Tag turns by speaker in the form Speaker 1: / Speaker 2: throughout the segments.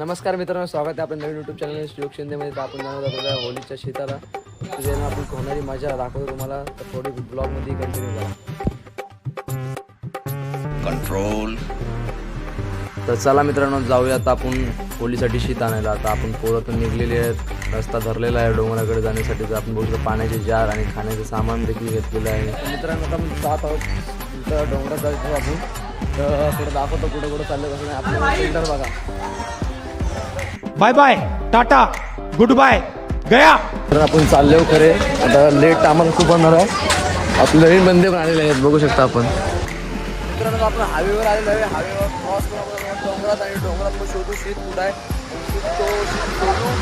Speaker 1: नमस्कार मित्रांनो स्वागत आहे आपल्या नवीन युट्यूब चॅनल श्लोक शिंदेमध्ये तर आपण जाणार आहोत होलीच्या शेताला. तुझ्या आपण होणारी मजा दाखवतो तुम्हाला तर थोडी ब्लॉगमध्ये कंटिन्यू करा.
Speaker 2: Control.
Speaker 1: तर चला मित्रांनो जाऊया आता आपण होलीसाठी शीत आणायला. आता आपण पोरातून निघलेले आहेत. रस्ता धरलेला आहे डोंगराकडे जाण्यासाठी. तर आपण बघू शकतो पाण्याचे जार आणि खाण्याचं सामान देखील घेतलेलं आहे. मित्रांनो आता आपण जात आहोत तिथं डोंगरात जायचं आपण. तर पुढे दाखवतो कुठं कुठं चाललं कसं नाही. आपलं सेंटर बघा.
Speaker 3: Bye bye tata good bye गया.
Speaker 1: तर आपण चाललो खरे. आता लेट आम्हाला खूप होणार आहे. आपले नवीन बंदे पण आलेले आहेत बघू शकता आपण. मित्रांनो आपण हायवेवर आलेलो आहे. हायवेवर क्रॉस करून आपण डोंगरात आणि डोंगरात मग शोधू शीत कुठं आहे. तो शीत शोधू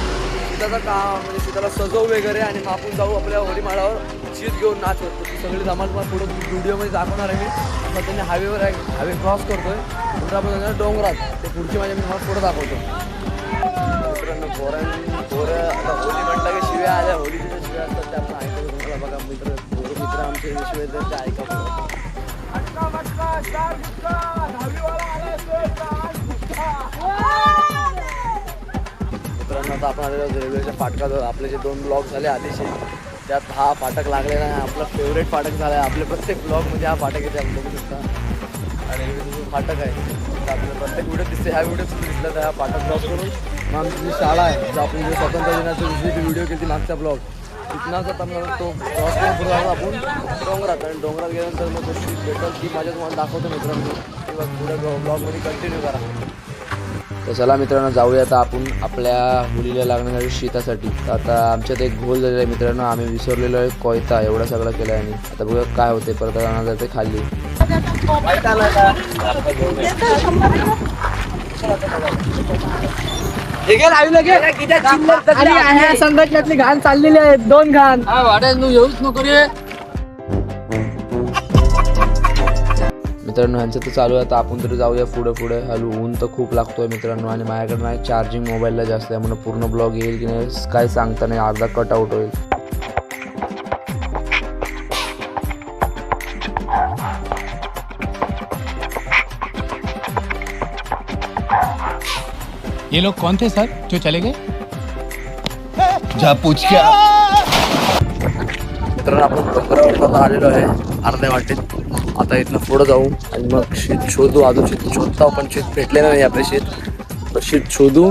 Speaker 1: शीताचं काम म्हणजे शीताला सजवू वगैरे आणि मग आपण जाऊ आपल्या होडी माळावर शीत घेऊन नाच करतो ती सगळी जमाल मला पुढं व्हिडिओमध्ये दाखवणार आहे मी. आता त्यांनी हायवेवर आहे हायवे क्रॉस करतोय. नंतर आपण जाणार डोंगरात. ते पुढची माझ्या मी तुम्हाला पुढं दाखवतो. पोरांनी पोरं आता होली म्हटलं की शिव्या आल्या होली ज्या शिव्या असतात त्या आपण ऐकतो तुम्हाला बघा मित्र पोरं मित्र आमचे जे शिव्या ते ऐका मित्रांनो आता आपण आलेलो रेल्वेच्या फाटकाजवळ आपले जे दोन ब्लॉग झाले आधीचे त्यात हा फाटक लागलेला आहे. आपला फेवरेट फाटक झाला आहे. आपले प्रत्येक ब्लॉगमध्ये हा फाटक येते आपण बघू शकता. आणि रेल्वेचं फाटक आहे तर आपल्याला प्रत्येक व्हिडिओ दिसते. ह्या व्हिडिओ दिसला तर हा फाटक क्रॉस करून मग आमची जी शाळा आहे जो आपण जे स्वातंत्र्य दिनाची जी व्हिडिओ केली मागचा ब्लॉग तिथनाच आता मला तो क्रॉस करून पुढे आपण डोंगरात आणि डोंगरात गेल्यानंतर मग तो भेटल ती माझ्या तुम्हाला दाखवतो मित्रांनो. किंवा पुढे ब्लॉगमध्ये कंटिन्यू करा. तर चला मित्रांनो जाऊया आता आपण आपल्या मुलीला लागण्यासाठी शीतासाठी. तर आता आमच्यात एक घोल झालेला आहे मित्रांनो. आम्ही विसरलेलो आहे कोयता एवढा सगळं केला आहे आणि आता बघूया काय होते परत जाणार जाते खाली.
Speaker 4: संघटनेतली घाण चाललेली आहे दोन घाण.
Speaker 1: मित्रांनो ह्यांचं तर चालू आहे. आता आपण तरी जाऊया पुढे पुढे. हलू ऊन तर खूप लागतोय मित्रांनो. आणि माझ्याकडे नाही चार्जिंग मोबाईलला जास्त आहे. म्हणून पूर्ण ब्लॉग येईल की नाही काय सांगता नाही. अर्धा कट आउट होईल.
Speaker 3: ये लोग कौन थे सर जो चले गए?
Speaker 2: जा पूछ क्या?
Speaker 1: मित्रांनो आपण डोंगरावर आता आलेलो आहे. अर्ध्या वाटेत. आता इथनं पुढं जाऊ आणि मग शेत शोधू. अजून शेत शोधतो आपण शेत भेटले नाही आपले शेत. तर शेत शोधू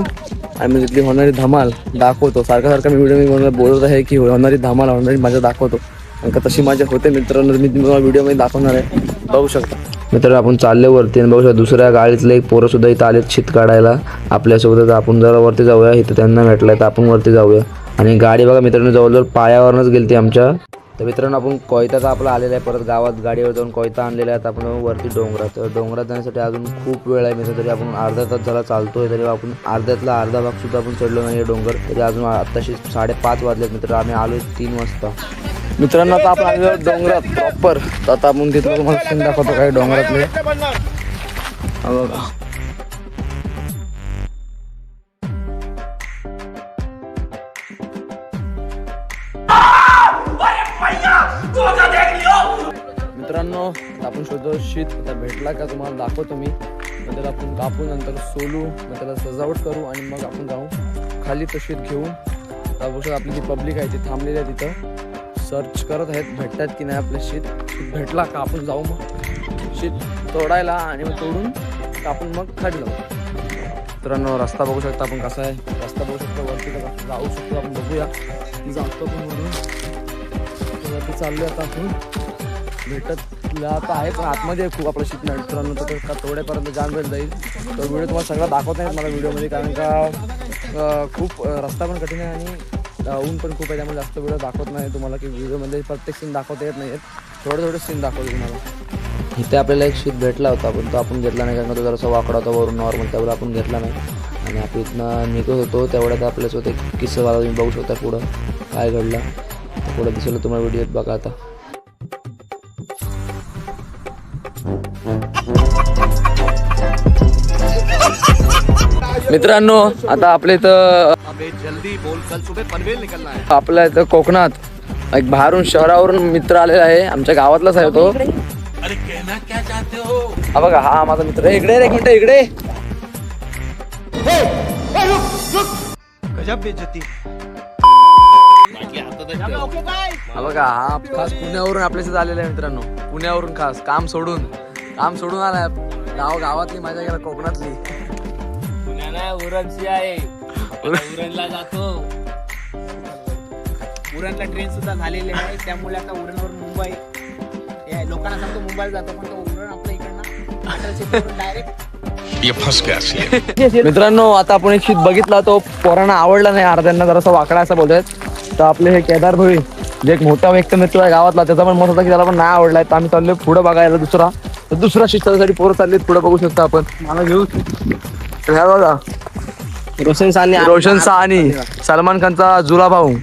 Speaker 1: आणि मग तिथली होणारी धमाल दाखवतो. सारखं सारखं मी व्हिडिओ मला बोलत आहे की होणारी धमाल होणारी मज़ा दाखवतो. कारण का तशी मज़ा होते मित्रांनो मी तुम्हाला व्हिडिओमध्ये दाखवणार आहे. बघू शकता. मित्रांनो आपण चालले वरती. आणि बघू शकता दुसऱ्या गाडीतले एक पोरं सुद्धा इथं आलेत शीत काढायला. आपल्यासोबत आपण जरा वरती जाऊया. इथं त्यांना भेटलंय तर आपण वरती जाऊया. आणि गाडी बघा मित्रांनो जवळजवळ पायावरनच गेली ती आमच्या. तर मित्रांनो आपण कोयता तर आपला आलेला आहे परत गावात गाडीवर जाऊन कोयता आणलेला आहे. आता आपण वरती डोंगरात तर डोंगरात जाण्यासाठी अजून खूप वेळ आहे. मित्र तरी आपण अर्धा तास झाला चालतोय. तरी आपण अर्ध्यातला अर्धा भाग सुद्धा आपण चढलो नाही डोंगर. तरी अजून आत्ताशी साडेपाच वाजलेत मित्र आम्ही आलो तीन वाजता. मित्रांनो आता आपण आलेलो डोंगरात. प्रॉपर तर आता आपण तिथं तुम्हाला दाखवतो काही डोंगरातले. बघा. आपण शीत आता भेटला का तुम्हाला दाखवतो मी. मग त्याला आपण कापू नंतर सोलू मग त्याला सजावट करू आणि मग आपण जाऊ खाली तो शीत घेऊन त्यापेक्षा आपली जी पब्लिक आहे ती थांबलेली आहे तिथं. सर्च करत आहेत भेटतात की नाही आपलं शीत भेटला का आपण जाऊ मग. शीत तोडायला आणि मग तोडून आपण मग खाली जाऊ. मित्रांनो रस्ता बघू शकता आपण कसा आहे. रस्ता बघू शकतो वरती कसा जाऊ शकतो आपण बघूया. जातो पण म्हणून तर वरती चाललो आता आपण. भेटत आता आहे पण आतमध्ये खूप आपलं शिकणं नाही मित्रांनो तर का तेवढ्यापर्यंत जाण भेट जाईल. तर व्हिडिओ तुम्हाला सगळा दाखवत नाही मला व्हिडिओमध्ये कारण का खूप रस्ता पण कठीण आहे आणि ऊन पण खूप आहे त्यामुळे जास्त व्हिडिओ दाखवत नाही तुम्हाला की व्हिडिओमध्ये प्रत्येक सीन दाखवता येत नाही आहेत थोडे थोडे सीन दाखवतो तुम्हाला. इथे आपल्याला एक शीट भेटला होता पण तो आपण घेतला नाही कारण तो जरासा वाकडा होता वरून नॉर्मल त्यावेळेला आपण घेतला नाही. आणि आपण इथनं निघत होतो तेवढ्यात आपल्यासोबत एक किस्सा झाला तुम्ही बघू शकता पुढं काय घडलं. पुढं दिसलं तुम्हाला व्हिडिओत बघा आता. मित्रांनो आता आपल्या इथं
Speaker 2: जल्दी बोल. कल सुबह पनवेल निकलना है.
Speaker 1: आपल्या इथं कोकणात एक बाहेरून शहरावरून मित्र आलेला आहे. आमच्या गावातलाच आहे तो.
Speaker 2: अरे कहना क्या चाहते हो?
Speaker 1: हा बघा हा माझा मित्र आहे. इकडे रे, एक मिनिट इकडे. हा बघा हा खास पुण्यावरून आपल्याशी आलेला आहे मित्रांनो. पुण्यावरून खास काम सोडून. काम सोडून आलाय. गाव गावातली माझ्या गेला कोकणातली.
Speaker 5: पुण्याला उरणची आहे. उरणला जातो. उरणला ट्रेन सुद्धा झालेली आहे. त्यामुळे आता उरणवरून मुंबई. हे लोकांना सांगतो मुंबईला जातो पण तो उरण आपल्या इकडनं अठराशे डायरेक्ट
Speaker 2: ये
Speaker 1: मित्रांनो आता आपण एक शीत बघितला तो पोरांना आवडला नाही. अर्ध्यांना जरासा वाकडा असं बोलतात तर आपले हे केदार भाई जे एक मोठा व्यक्तिमत्व आहे गावातला त्याचा पण मत होता की त्याला पण नाही आवडलाय. तर आम्ही चाललोय पुढे बघायला दुसरा. तर दुसरा शिस्तासाठी पोरं चाललीत पुढे बघू शकतो आपण. मला घेऊ. तर ह्या बघा.
Speaker 4: रोशन सानी
Speaker 1: रोशन साहनी सलमान खानचा जुला भाऊ.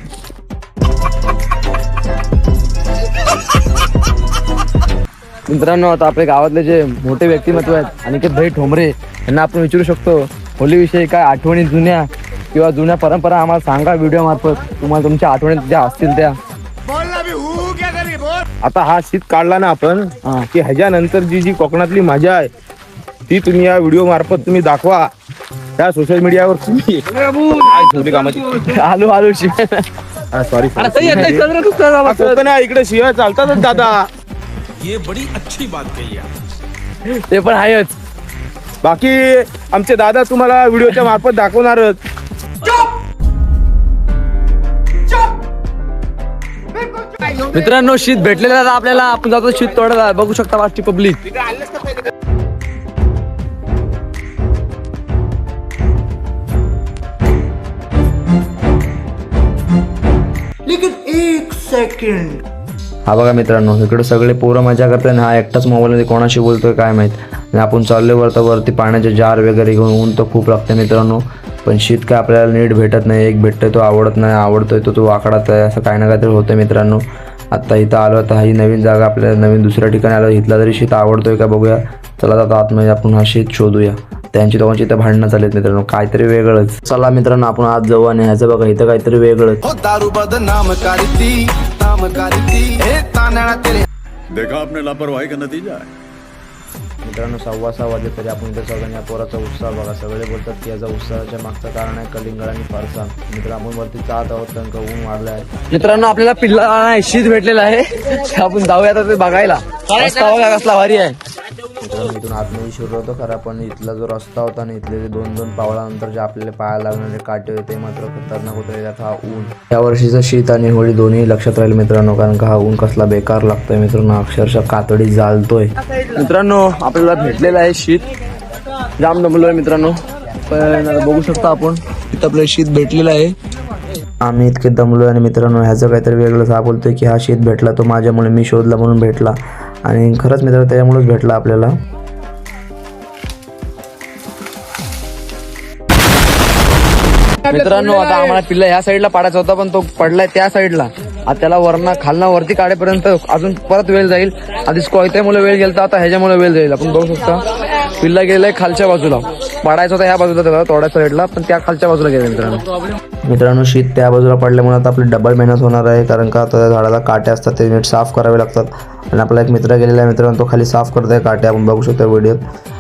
Speaker 1: मित्रांनो आता आपल्या गावातले जे मोठे व्यक्तिमत्व आहेत अनिकेत भाई ठोंबरे यांना आपण विचारू शकतो होलीविषयी काय आठवणी जुन्या किंवा जुन्या परंपरा आम्हाला सांगा व्हिडिओ मार्फत. तुम्हाला तुमच्या आठवणी ज्या असतील त्या.
Speaker 6: आता हा शीत काढला ना आपण
Speaker 1: हा.
Speaker 6: की ह्याच्यानंतर जी जी कोकणातली मजा आहे ती तुम्ही या व्हिडिओ मार्फत तुम्ही दाखवा. त्या सोशल मीडियावर तुम्ही. काय ठेवली कामाची
Speaker 1: आलू आलू
Speaker 6: सॉरी इकडे शिवाय चालतातच दादा.
Speaker 1: ते पण आहेच.
Speaker 6: बाकी आमचे दादा तुम्हाला व्हिडिओच्या मार्फत दाखवणारच.
Speaker 1: मित्रांनो शीत भेटलेला आहे आपल्याला. आपण जातो शीत तोडायला. बघू शकता वाटची पब्लिक. हा बघा मित्रांनो इकडे सगळे पोरं मजा करतात आणि हा एकटाच मोबाईलमध्ये कोणाशी बोलतोय काय माहीत. आणि आपण चाललोय वरता वरती पाण्याचे जार वगैरे घेऊन. ऊन तर खूप लागते मित्रांनो. पण शीत काय आपल्याला नीट भेटत नाही. एक भेटतोय तो आवडत नाही. आवडतोय तो तो वाकडात आहे असं काही ना काहीतरी होतं मित्रांनो. आता इथं आलो आता ही नवीन जागा आपल्याला नवीन दुसऱ्या ठिकाणी आलो इथला तरी शीत आवडतोय का बघूया. चला आता आतमध्ये आपण हा शीत शोधूया. त्यांची दोघांची इथं भांडणं चालेत मित्रांनो काहीतरी वेगळंच. चला मित्रांनो आपण आज जाऊ आणि ह्याचं बघा इथं काहीतरी वेगळंच.
Speaker 7: हो दारू बदनाम करती नाम करती हे तांदळा तेरे
Speaker 2: देखा आपने लापरवाही का नतीजा है?
Speaker 1: मित्रांनो सव्वा सहा वाजले तरी आपण इथे सगळ्यांनी या पोराचा उत्साह बघा. सगळे बोलतात की याचा उत्साहाच्या मागचं कारण आहे कलिंगड आणि फरसाण मित्र आपण वरती जात आहोत का ऊन वाढलं आहे मित्रांनो आपल्याला पिल्ला शीत भेटलेला आहे. आपण जाऊया ते बघायला. रस्ता बघा कसला भारी आहे. मित्रांनो इथून आतमध्ये शिरलो होतो खरा पण इथला जो रस्ता होता आणि इथले जे दोन दोन पावलानंतर जे आपल्याला पाया लागणारे काटे होते मात्र खतरनाक होते हा ऊन. या वर्षीचं शीत आणि होळी दोन्ही लक्षात राहील मित्रांनो कारण का हा ऊन कसला बेकार लागतोय मित्रांनो अक्षरशः कातडी जालतोय. मित्रांनो आपल्याला भेटलेलं आहे शीत. जाम दमलो आहे मित्रांनो. पण बघू शकता आपण तिथं आपलं शीत भेटलेलं आहे. आम्ही इतके दमलो आणि मित्रांनो ह्याचं काहीतरी वेगळंच हा बोलतोय की हा शीत भेटला तो माझ्यामुळे मी शोधला म्हणून भेटला. आणि खरंच मित्र त्याच्यामुळेच भेटला आपल्याला. मित्रांनो आता आम्हाला पिल्ला ह्या साईडला पाडायचा होता पण तो पडलाय त्या साईडला. आता त्याला वरना खालना वरती काढेपर्यंत अजून परत वेळ जाईल. आधीच कोयत्यामुळे वेळ गेला आता ह्याच्यामुळे वेळ जाईल. आपण बघू शकता पिल्ला गेलाय खालच्या बाजूला. पाडायचा होता ह्या बाजूला त्याला तोड्या साईडला पण त्या खालच्या बाजूला गेला मित्रांनो. मित्रांनो शीत त्या बाजूला पडल्यामुळे आता आपली डबल मेहनत होणार आहे कारण का आता त्या झाडाला काटे असतात ते नीट साफ करावे लागतात. आणि आपला एक मित्र गेलेला आहे मित्रांनो तो खाली साफ करत आहे काटे आपण बघू शकतो व्हिडिओत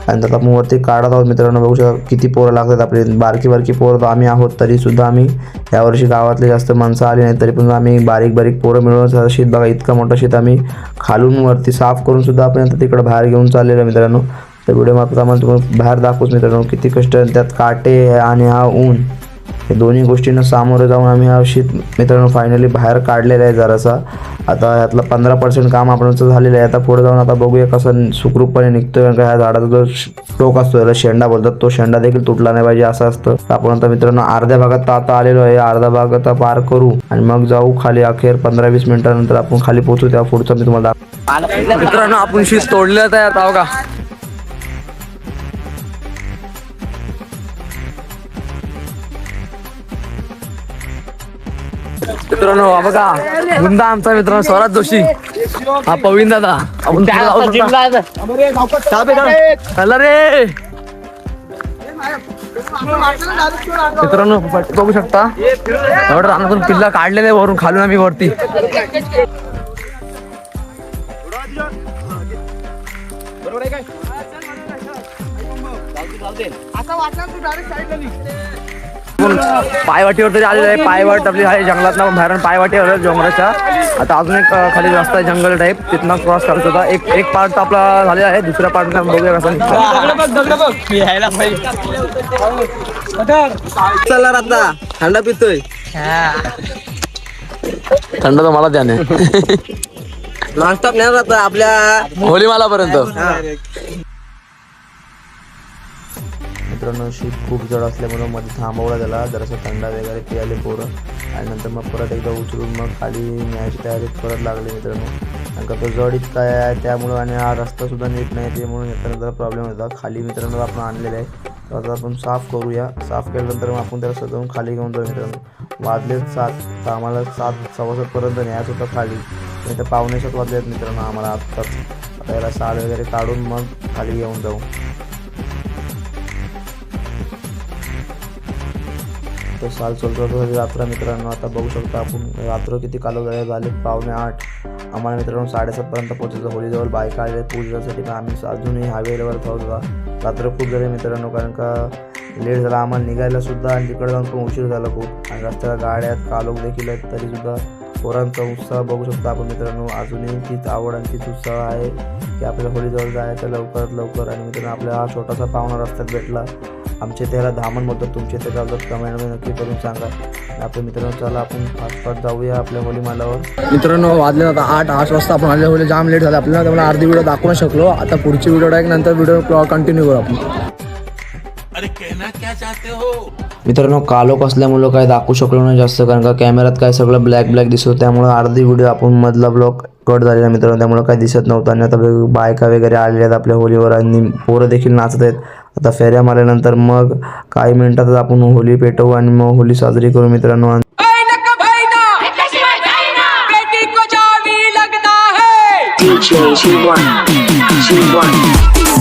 Speaker 1: आणि त्यात आपण वरती काढत आहोत मित्रांनो बघू शकता किती पोरं लागतात आपली बारकी बारकी पोरं तर आम्ही आहोत तरी सुद्धा आम्ही यावर्षी गावातले जास्त माणसं आली नाही तरी पण आम्ही बारीक बारीक पोरं मिळून शीत बघा इतका मोठं शीत आम्ही खालून वरती साफ करून सुद्धा आपण तिकडं तिकडे बाहेर घेऊन चाललेलो मित्रांनो. तर व्हिडिओ मार्फत तुम्हाला बाहेर दाखवत मित्रांनो किती कष्ट त्यात काटे आणि हा ऊन. हे दोन्ही गोष्टींना सामोरे जाऊन आम्ही हा शीत मित्रांनो फायनली बाहेर काढलेला आहे जरासा. आता यातलं पंधरा पर्सेंट काम आपणचं झालेलं आहे. आता पुढे जाऊन आता बघूया कसं सुखरूपपणे निघतोय. कारण का ह्या झाडाचा जो टोक असतो त्याला शेंडा बोलतात. तो शेंडा देखील तुटला नाही पाहिजे असं असतं. आपण आता मित्रांनो अर्ध्या भागात तर आता आलेलो आहे. अर्धा भाग आता पार करू आणि मग जाऊ खाली अखेर पंधरा वीस मिनिटानंतर आपण खाली पोहोचू. त्या पुढचं मी तुम्हाला मित्रांनो आपण शीत तोडलेलं आहे आता मित्रांनो हा बघा. गुंदा आमचा मित्रांनो स्वराज जोशी. हा पवीन दादा. आपण? चला रे. मित्रांनो बघू शकता. एवढं रानातून पिल्ला काढलेले वरून खालून आम्ही वरती.
Speaker 4: असं वाटलं तू डायरेक्ट साईडला
Speaker 1: आपण पायवाटीवर तरी आलेलो आहे पायवाट आपली आहे जंगलात ना बाहेर पायवाटीवर डोंगराच्या. आता अजून एक खाली रस्ता आहे जंगल टाईप तिथनं क्रॉस करायचा होता. एक एक पार्ट आपला झालेला आहे दुसऱ्या पार्ट बघूया कसा.
Speaker 4: चला आता थंडा पितोय.
Speaker 1: थंड तर मला त्याने
Speaker 4: नॉनस्टॉप नाही आता आपल्या
Speaker 1: होली पर्यंत मित्रांनो शीत खूप जड असल्यामुळं मध्ये थांबवला त्याला. जरासं थंडा वगैरे पियाले पोरं. आणि नंतर मग परत एकदा उचलून मग खाली न्यायची तयारी परत लागली मित्रांनो. कारण का तो जड इतका आहे त्यामुळं आणि हा रस्तासुद्धा नीट नाही त्यामुळे येताना जरा प्रॉब्लेम होता खाली मित्रांनो आपण आणलेला आहे. तर आता आपण साफ करूया. साफ केल्यानंतर मग आपण त्याला सजवून खाली घेऊन जाऊ मित्रांनो. वाजले सात तर आम्हाला सात सव्वा सातपर्यंत न्यायचं होतं खाली. नाही तर पावणे सात वाजले आहेत मित्रांनो आम्हाला आत्ताच. त्याला साल वगैरे काढून मग खाली घेऊन जाऊ. तर साल चलतो रात्र मित्रांनो आता बघू शकतो आपण रात्र किती कालो झाले. झाले पावणे आठ. आम्हाला मित्रांनो साडेसातपर्यंत पोहोचायचं. होळीजवळ बायका आले पूजेसाठी पण आम्ही अजूनही हायवेवर थांबत होता. रात्र खूप झाले मित्रांनो कारण का लेट झाला. आम्हाला निघायला सुद्धा आणि तिकडे जाऊन पण उशीर झाला खूप. आणि रस्त्याला गाड्या आहेत कालोख देखील आहेत तरीसुद्धा पोरांचा उत्साह बघू शकतो आपण मित्रांनो. अजूनही तीच आवड आणि तीच उत्साह आहे की आपल्या होळीजवळ जायचं लवकरात लवकर. आणि मित्रांनो आपल्याला हा छोटासा पाहुणा रस्त्यात भेटला. आमच्या त्याला धामण म्हणतात तुमच्या ते गावतात कमेंटमध्ये नक्की करून सांगा. आपल्या मित्रांनो चला आपण फास्ट जाऊया आपल्या होली मालावर मित्रांनो वाजले आता आठ आठ वाजता आपण आले होले जाम लेट झाला. आपल्याला त्यामुळे अर्धी व्हिडिओ दाखवू शकलो. आता पुढची व्हिडिओ डायरेक्ट नंतर व्हिडिओ कंटिन्यू करू आपण. मित्रांनो कालोख असल्यामुळं काय दाखवू शकलो नाही जास्त कारण का कॅमेऱ्यात काय सगळं ब्लॅक ब्लॅक दिसत होतं. त्यामुळे अर्धी व्हिडिओ आपण मधला ब्लॉक कट झालेला मित्रांनो. त्यामुळे काय दिसत नव्हतं. आणि आता बायका वगैरे आलेल्या आहेत आपल्या होलीवर आणि पोरं देखील नाचत आहेत. आता फेऱ्या मारल्यानंतर मग काही मिनिटातच आपण होली पेटवू आणि मग होली साजरी करू मित्रांनो. आणि
Speaker 8: DJ G1, G1.